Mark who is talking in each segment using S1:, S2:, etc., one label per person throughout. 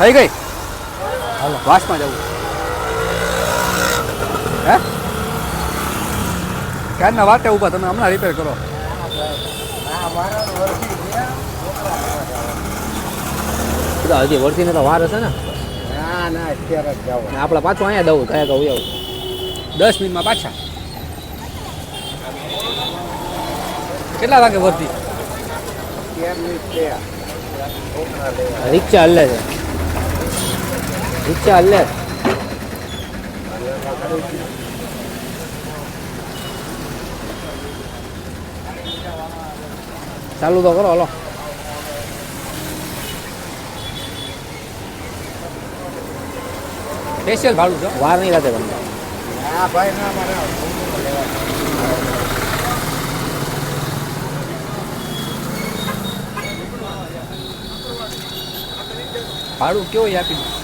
S1: થઈ ગઈ?
S2: હાલો.
S1: વાસમાં જવું. હે? ક્યારના વાટે ઊભા? તમે હમણાં રિપેર કરો.
S2: હજી વર્તીને તો વાર હશે ને?
S3: ના ના અત્યારે જ જાવ
S2: આપણે પાછું અહીંયા દઉં કયા કહું આવું
S1: દસ મિનિટમાં પાછા. કેટલા વાગે
S3: છે
S2: રિક્ષા હલ્લે છે. રિક્ષા હલ્લે ચાલુ તો કરો હલો.
S1: સ્પેશિયલ ભાડું છે
S2: વાર નહીં લાગે તમને.
S3: ના ભાઈ ના મારે
S1: ભાડું કેવું એ આપી દો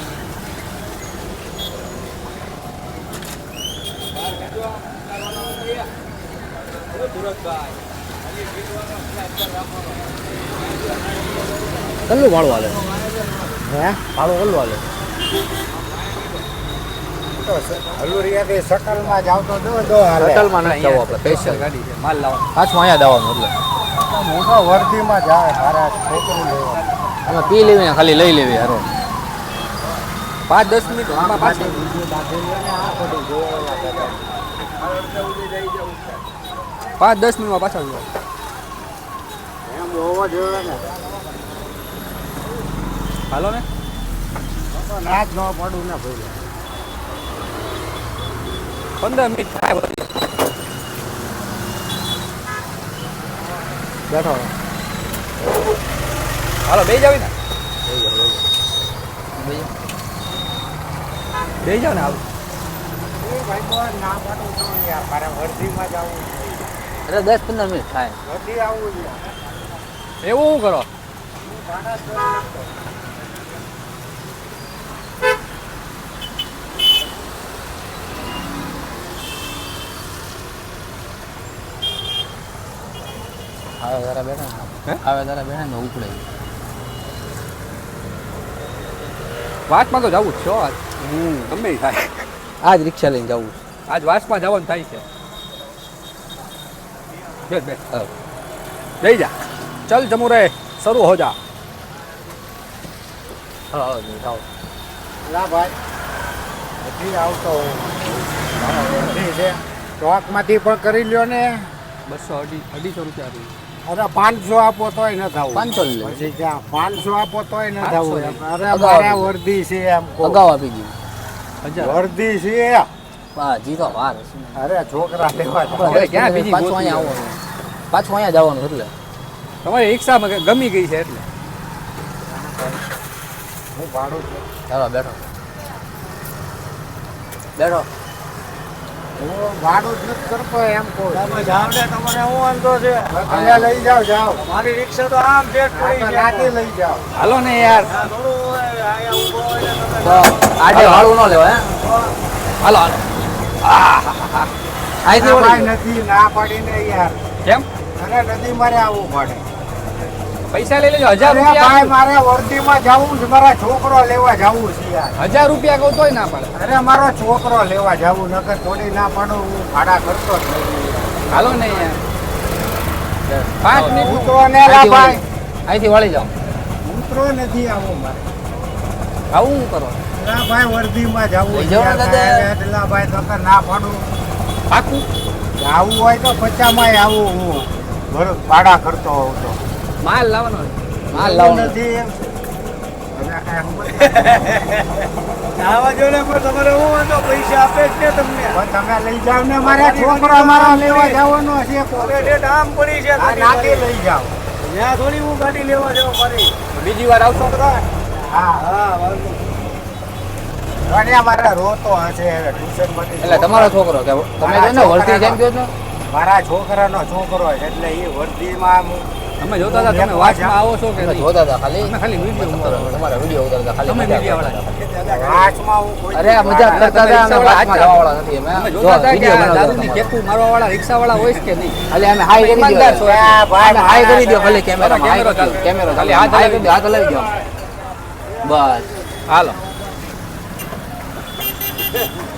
S2: કેટલું ભાડું હાલે?
S3: હે?
S2: ભાડું કેટલું હાલે?
S3: હલુરિયાથી સટલમાં જાવ તો દો દો
S2: નથી જવું આપણે
S1: સ્પેશિયલ
S2: સ્પેશિયલ
S1: ગાડી છે માલ લાવવાનો.
S2: પાછું અહીંયા જવાનું એટલે.
S3: મોટા વર્દીમાં જાય મારા છોકરું લેવા.
S2: અમે પી લેવી ખાલી લઈ લેવી હારો.
S1: પાંચ દસ મિનિટ આમાં પાછા પાંચ, દસ મિનિટમાં પાછા
S3: જોવા
S1: હાલો ને.
S3: તો ના પડું ને ભાઈ
S1: પંદર મિનિટ થાય
S2: બેઠો
S1: હાલો બે જાવી ને. બે જાવ ને
S3: આવું ભાઈ તો ના પાડું યાર મારે વર્ધીમાં જ આવવું છે.
S2: એટલે દસ પંદર મિનિટ થાય.
S1: એવું શું કરો?
S2: આવે તારા બેઠા આવે તારા બેઠા ને ઉપડે.
S1: વાસમાં તો જવું જ છો આજ. ગમે થાય.
S2: આજ રિક્ષા લઈને જવું
S1: આજ વાસમાં જવાનું થાય છે. બેસ બેસ. જઈ જા. ચલ જમુરે શરૂ હો જા.
S2: હા જી,
S3: ભાઈ નથી આવતો ચોકમાંથી પણ કરી લ્યો ને.
S1: બસો અઢી અઢીસો રૂપિયા
S3: અરે પાંચસો આપો તોય ન થાવ.
S2: પાંચસો લે.
S3: પછી ક્યાં પાંચસો આપો તોય ન થવું.
S1: લે.
S3: અરે
S2: અગાઉ
S3: વર્ધી છે એમ.
S2: અગાઉ આપી દીધું.
S1: હજાર.
S3: વર્ધી છે.
S2: હા જી તો વાર
S3: અરે છોકરા લેવા
S1: ક્યાં બીજી
S2: પાછું અહીંયા આવવાનું પાછું અહીંયા જવાનું એટલે.
S1: તમારી રિક્ષા ગમી ગઈ છે એટલે?
S3: હું ભાડું છું.
S2: ચાલો બેઠો. બેઠો.
S3: હું ભાડું જ નથી કરતો એમ કહું તમે જાવ ને તમારે હું વાંધો છે? અહીંયા લઈ જાવ જાવ મારી રિક્ષા તો આમ સેટ પડી છે. લઈ જાવ
S1: હાલો ને યાર.
S2: આજે ભાડું ન લેવાય હાલો હાલો. અહીંથી
S3: ના નથી ના પાડીને યાર.
S1: કેમ?
S3: અને નદી મારે આવવું પડે.
S1: પૈસા લઈ લેજો હજાર રૂપિયા
S3: ભાઈ મારે વર્ધીમાં જવું છે મારા છોકરો લેવા જવું છે યાર.
S1: હજાર રૂપિયા કહું તોય ના પડે.
S3: અરે મારો છોકરો લેવા જવું નકર થોડી ના પાડું હું ભાડા કરતો જ
S1: હાલો ને યાર. પાંચ મિનિટ.
S3: ઉતરો ને લા
S2: અહીંથી
S3: ભાઈ.
S2: વળી- અહીંથી વળી જાઓ.
S3: ઉતરો નથી આવું મારે.
S1: આવું કરો?
S3: ના ભાઈ વર્ધીમાં જવું એટલા ભાઈ તો ના પાડું.
S1: પાકું?
S3: આવું હોય તો પચામાં આવું હું. ભાડા કરતો હોઉં તો.
S1: માલ લાવવાનો
S2: માલ લાવવાનો
S3: નથી
S4: આવા જો ને પણ તમારે હું વાંધો પૈસા આપે છે તમને.
S3: તમે લઈ જાઓ ને મારા છોકરા મારા લેવા જવાનો છે
S4: હવે આમ પડી છે
S3: આ લઈ જાવ
S4: ત્યાં થોડી હું ગાડી લેવા જાઉં મારી.
S1: બીજી વાર આવશો
S3: હા
S4: હા વાંધો
S3: અને મારા રોતો હશે ટ્યુશનમાંથી
S2: એટલે તમારો છોકરો. કે તમે જો ને વર્તી જેમ કહો છો?
S3: મારા છોકરાનો છોકરો છે એટલે એ વર્ધીમાં હું
S1: તમે જોતા હતા તમે વાસમાં આવો છો કે
S2: જોતા હતા ખાલી.
S1: તમે ખાલી વીડિયો ઉતારો.
S2: તમારા વીડિયો ઉતારતા ખાલી
S1: તમે
S2: મજાક
S1: media
S3: વાંચમાં હું કોઈ
S2: અરે મજાક કરતા હતા અમે
S1: રિક્ષાવાળા
S2: જવા વાળા નથી અમે
S1: જોતા હતા કે
S2: વીડિયો
S1: આ
S2: બનાવતા
S1: દાદુની કેકુ મારવા વાળા રિક્ષા વાળા હોય છે કે નહીં?
S2: ખાલી અમે હાઈ કરી
S1: ઈમાનદાર
S2: દો
S1: છો.
S3: આ ભાઈ
S2: હાઈ કરી દો ખાલી કેમેરા
S1: કેમેરો
S2: કેમેરો
S1: ખાલી હાથ હલાવી
S2: હલાવી દો હાથ હલાવી દો. બસ.
S1: હાલો. Yeah.